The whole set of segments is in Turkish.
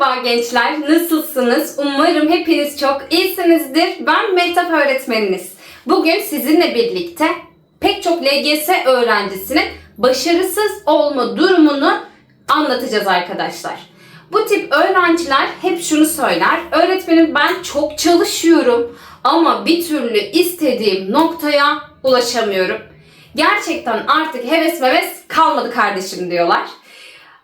Merhaba gençler, nasılsınız? Umarım hepiniz çok iyisinizdir. Ben Mehtap öğretmeniniz. Bugün sizinle birlikte pek çok LGS öğrencisinin başarısız olma durumunu anlatacağız arkadaşlar. Bu tip öğrenciler hep şunu söyler. Öğretmenim ben çok çalışıyorum ama bir türlü istediğim noktaya ulaşamıyorum. Gerçekten artık heves meves kalmadı kardeşim diyorlar.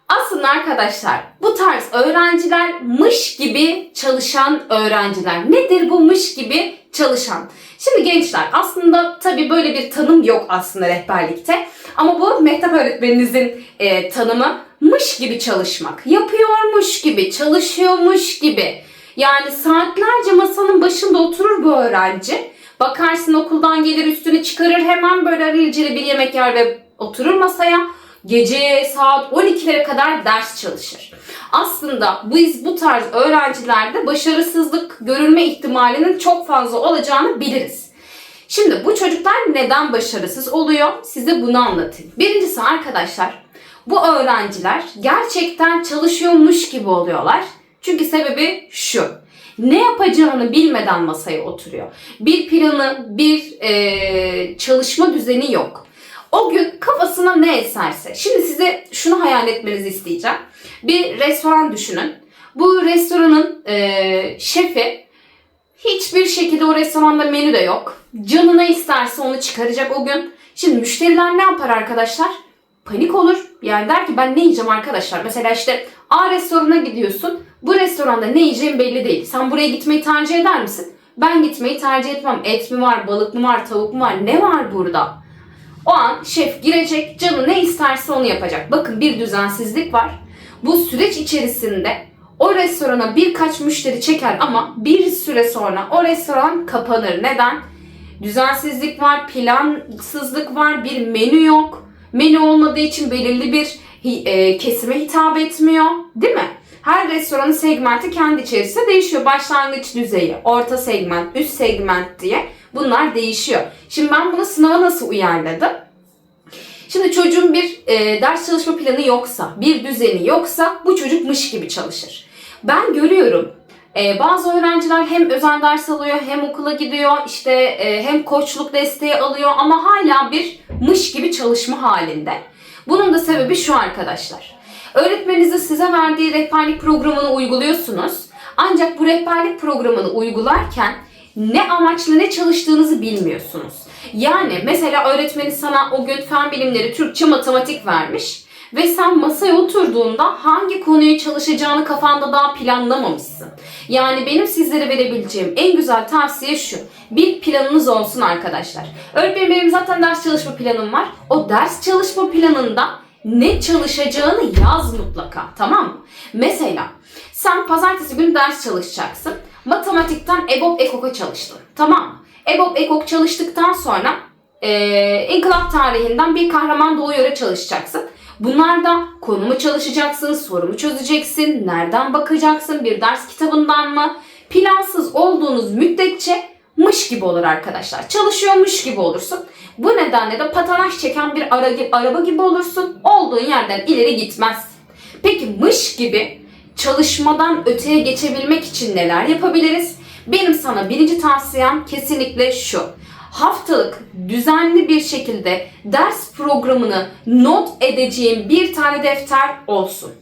Aslında arkadaşlar bu tarz öğrenciler mış gibi çalışan öğrenciler. Nedir bu mış gibi çalışan? Şimdi gençler aslında tabii böyle bir tanım yok aslında rehberlikte. Ama bu Mehtap öğretmeninizin e, tanımı mış gibi çalışmak. Yapıyormuş gibi, çalışıyormuş gibi. Yani saatlerce masanın başında oturur bu öğrenci. Bakarsın okuldan gelir üstünü çıkarır hemen böyle arayıcılı bir yemek yer ve oturur masaya. Gece saat 12'lere kadar ders çalışır. Aslında biz bu tarz öğrencilerde başarısızlık görülme ihtimalinin çok fazla olacağını biliriz. Şimdi bu çocuklar neden başarısız oluyor? Size bunu anlatayım. Birincisi arkadaşlar bu öğrenciler gerçekten çalışıyormuş gibi oluyorlar. Çünkü sebebi şu. Ne yapacağını bilmeden masaya oturuyor. Bir planı, bir e, çalışma düzeni yok. O gün kafasına ne eserse. Şimdi size şunu hayal etmenizi isteyeceğim. Bir restoran düşünün. Bu restoranın e, şefi hiçbir şekilde o restoranda menü de yok. Canı ne isterse onu çıkaracak o gün. Şimdi müşteriler ne yapar arkadaşlar? Panik olur. Yani der ki ben ne yiyeceğim arkadaşlar? Mesela işte A restorana gidiyorsun. Bu restoranda ne yiyeceğim belli değil. Sen buraya gitmeyi tercih eder misin? Ben gitmeyi tercih etmem. Et mi var, balık mı var, tavuk mu var? Ne var burada? O an şef girecek, canı ne isterse onu yapacak. Bakın bir düzensizlik var. Bu süreç içerisinde o restorana birkaç müşteri çeker ama bir süre sonra o restoran kapanır. Neden? Düzensizlik var, plansızlık var, bir menü yok. Menü olmadığı için belirli bir e, kesime hitap etmiyor. Değil mi? Her restoranın segmenti kendi içerisinde değişiyor. Başlangıç düzeyi, orta segment, üst segment diye bunlar değişiyor. Şimdi ben bunu sınava nasıl uyarladım? Şimdi çocuğun bir e, ders çalışma planı yoksa, bir düzeni yoksa bu çocuk mış gibi çalışır. Ben görüyorum e, bazı öğrenciler hem özel ders alıyor hem okula gidiyor işte e, hem koçluk desteği alıyor ama hala bir mış gibi çalışma halinde. Bunun da sebebi şu arkadaşlar. Öğretmeninizin size verdiği rehberlik programını uyguluyorsunuz. Ancak bu rehberlik programını uygularken ne amaçla ne çalıştığınızı bilmiyorsunuz. Yani mesela öğretmeni sana o gün fen bilimleri, Türkçe, matematik vermiş ve sen masaya oturduğunda hangi konuyu çalışacağını kafanda daha planlamamışsın. Yani benim sizlere verebileceğim en güzel tavsiye şu. Bir planınız olsun arkadaşlar. Öğretmenim benim zaten ders çalışma planım var. O ders çalışma planında ne çalışacağını yaz mutlaka tamam mı? Mesela sen pazartesi günü ders çalışacaksın. Matematikten EBOB EKOK'a çalıştın. Tamam mı? EBOB EKOK çalıştıktan sonra e, İnkılap tarihinden bir kahraman doğuyor'a çalışacaksın. Bunlarda konumu çalışacaksın, sorumu çözeceksin, nereden bakacaksın, bir ders kitabından mı? Plansız olduğunuz müddetçe mış gibi olur arkadaşlar. Çalışıyormuş gibi olursun. Bu nedenle de patanaj çeken bir ara, araba gibi olursun. Olduğun yerden ileri gitmezsin. Peki mış gibi çalışmadan öteye geçebilmek için neler yapabiliriz? Benim sana birinci tavsiyem kesinlikle şu. Haftalık düzenli bir şekilde ders programını not edeceğim bir tane defter olsun.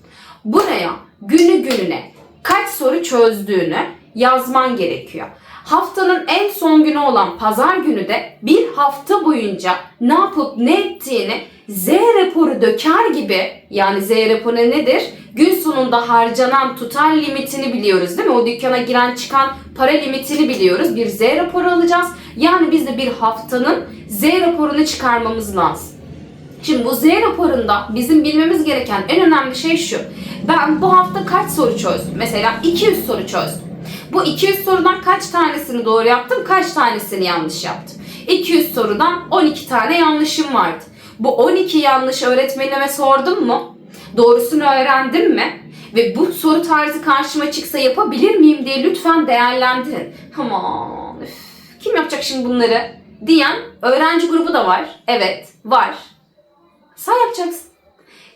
Buraya günü gününe kaç soru çözdüğünü yazman gerekiyor. Haftanın en son günü olan pazar günü de bir hafta boyunca ne yapıp ne ettiğini Z raporu döker gibi yani Z raporu nedir? Gün sonunda harcanan tutar limitini biliyoruz değil mi? O dükkana giren çıkan para limitini biliyoruz. Bir Z raporu alacağız. Yani biz de bir haftanın Z raporunu çıkarmamız lazım. Şimdi bu Z raporunda bizim bilmemiz gereken en önemli şey şu. Ben bu hafta kaç soru çözdüm? Mesela 200 soru çözdüm. Bu 200 sorudan kaç tanesini doğru yaptım, kaç tanesini yanlış yaptım? 200 sorudan 12 tane yanlışım vardı. Bu 12 yanlış öğretmenime sordum mu? Doğrusunu öğrendim mi? Ve bu soru tarzı karşıma çıksa yapabilir miyim diye lütfen değerlendirin. Aman üf, kim yapacak şimdi bunları? Diyen öğrenci grubu da var. Evet var. Sen yapacaksın.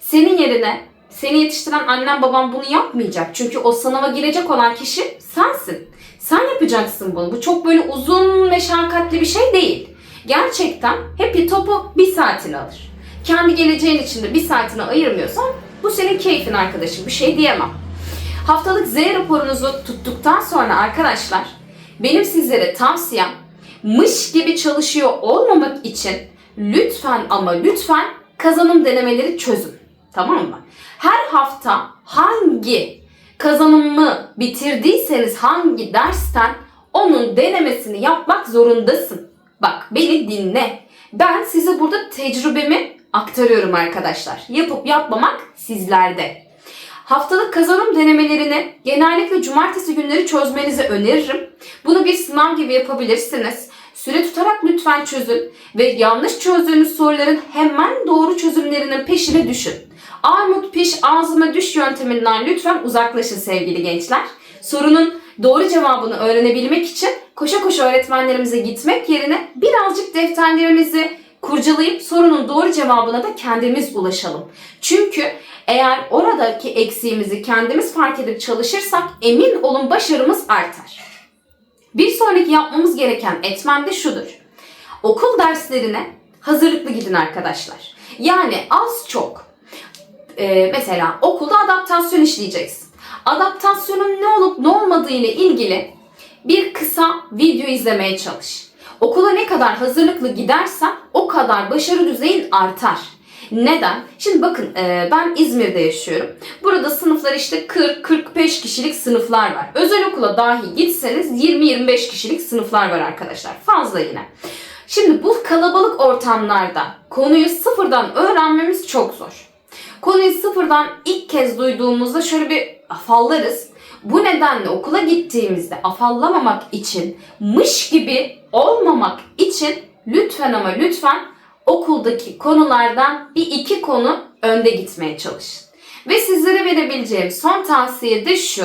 Senin yerine seni yetiştiren annen baban bunu yapmayacak. Çünkü o sınava girecek olan kişi sensin. Sen yapacaksın bunu. Bu çok böyle uzun meşakkatli bir şey değil. Gerçekten Happy topu bir saatini alır. Kendi geleceğin içinde bir saatini ayırmıyorsan bu senin keyfin arkadaşım. Bir şey diyemem. Haftalık Z raporunuzu tuttuktan sonra arkadaşlar benim sizlere tavsiyem mış gibi çalışıyor olmamak için lütfen ama lütfen kazanım denemeleri çözün. Tamam mı? Her hafta hangi kazanımı bitirdiyseniz hangi dersten onun denemesini yapmak zorundasın. Bak beni dinle. Ben size burada tecrübemi aktarıyorum arkadaşlar. Yapıp yapmamak sizlerde. Haftalık kazanım denemelerini genellikle cumartesi günleri çözmenizi öneririm. Bunu bir sınav gibi yapabilirsiniz. Süre tutarak lütfen çözün ve yanlış çözdüğünüz soruların hemen doğru çözümlerinin peşine düşün. Armut piş ağzıma düş yönteminden lütfen uzaklaşın sevgili gençler. Sorunun doğru cevabını öğrenebilmek için koşa koşa öğretmenlerimize gitmek yerine birazcık defterlerinizi kurcalayıp sorunun doğru cevabına da kendimiz ulaşalım. Çünkü eğer oradaki eksiğimizi kendimiz fark edip çalışırsak emin olun başarımız artar. Bir sonraki yapmamız gereken etmen de şudur. Okul derslerine hazırlıklı gidin arkadaşlar. Yani az çok e, mesela okulda adaptasyon işleyeceksin. Adaptasyonun ne olup ne olmadığı ile ilgili bir kısa video izlemeye çalış. Okula ne kadar hazırlıklı gidersen o kadar başarı düzeyin artar. Neden? Şimdi bakın e, ben İzmir'de yaşıyorum. Burada sınıflar işte 40-45 kişilik sınıflar var. Özel okula dahi gitseniz 20-25 kişilik sınıflar var arkadaşlar. Fazla yine. Şimdi bu kalabalık ortamlarda konuyu sıfırdan öğrenmemiz çok zor. Konuyu sıfırdan ilk kez duyduğumuzda şöyle bir afallarız. Bu nedenle okula gittiğimizde afallamamak için, mış gibi olmamak için lütfen ama lütfen okuldaki konulardan bir iki konu önde gitmeye çalışın. Ve sizlere verebileceğim son tavsiye de şu.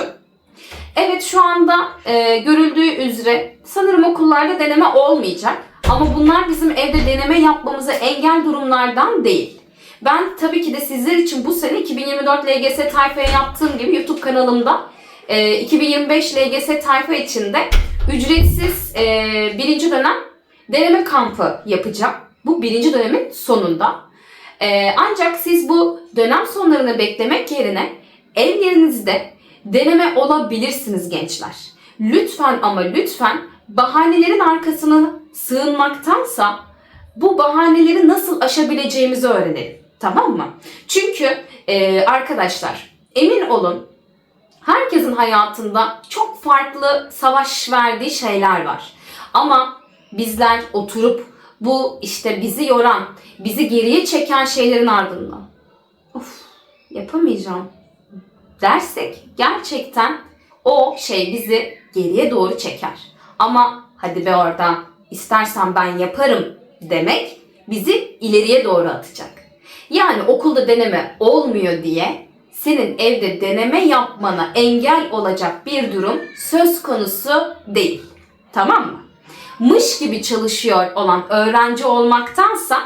Evet şu anda e, görüldüğü üzere sanırım okullarda deneme olmayacak. Ama bunlar bizim evde deneme yapmamıza engel durumlardan değil. Ben tabii ki de sizler için bu sene 2024 LGS tayfaya yaptığım gibi YouTube kanalımda e, 2025 LGS tayfa için de ücretsiz e, birinci dönem deneme kampı yapacağım. Bu birinci dönemin sonunda. E, ancak siz bu dönem sonlarını beklemek yerine evlerinizde deneme olabilirsiniz gençler. Lütfen ama lütfen bahanelerin arkasına sığınmaktansa bu bahaneleri nasıl aşabileceğimizi öğrenelim. Tamam mı? Çünkü e, arkadaşlar emin olun herkesin hayatında çok farklı savaş verdiği şeyler var. Ama bizler oturup bu işte bizi yoran, bizi geriye çeken şeylerin ardından of yapamayacağım dersek gerçekten o şey bizi geriye doğru çeker. Ama hadi be oradan istersen ben yaparım demek bizi ileriye doğru atacak. Yani okulda deneme olmuyor diye senin evde deneme yapmana engel olacak bir durum söz konusu değil. Tamam mı? Mış gibi çalışıyor olan öğrenci olmaktansa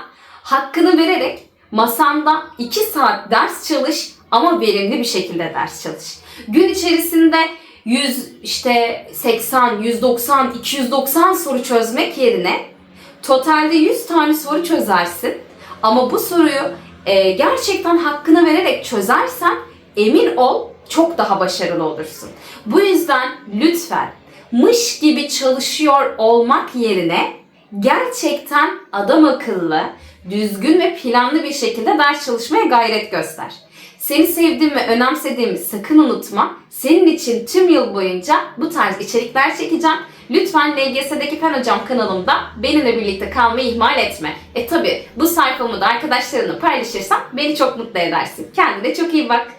hakkını vererek masanda 2 saat ders çalış ama verimli bir şekilde ders çalış. Gün içerisinde 100 işte 80, 190, 290 soru çözmek yerine totalde 100 tane soru çözersin. Ama bu soruyu e, gerçekten hakkını vererek çözersen emin ol çok daha başarılı olursun. Bu yüzden lütfen mış gibi çalışıyor olmak yerine gerçekten adam akıllı, düzgün ve planlı bir şekilde ders çalışmaya gayret göster. Seni sevdiğim ve önemsediğimi sakın unutma. Senin için tüm yıl boyunca bu tarz içerikler çekeceğim. Lütfen LGS'deki Fen Hocam kanalımda benimle birlikte kalmayı ihmal etme. E tabi bu sayfamı da arkadaşlarınla paylaşırsan beni çok mutlu edersin. Kendine çok iyi bak.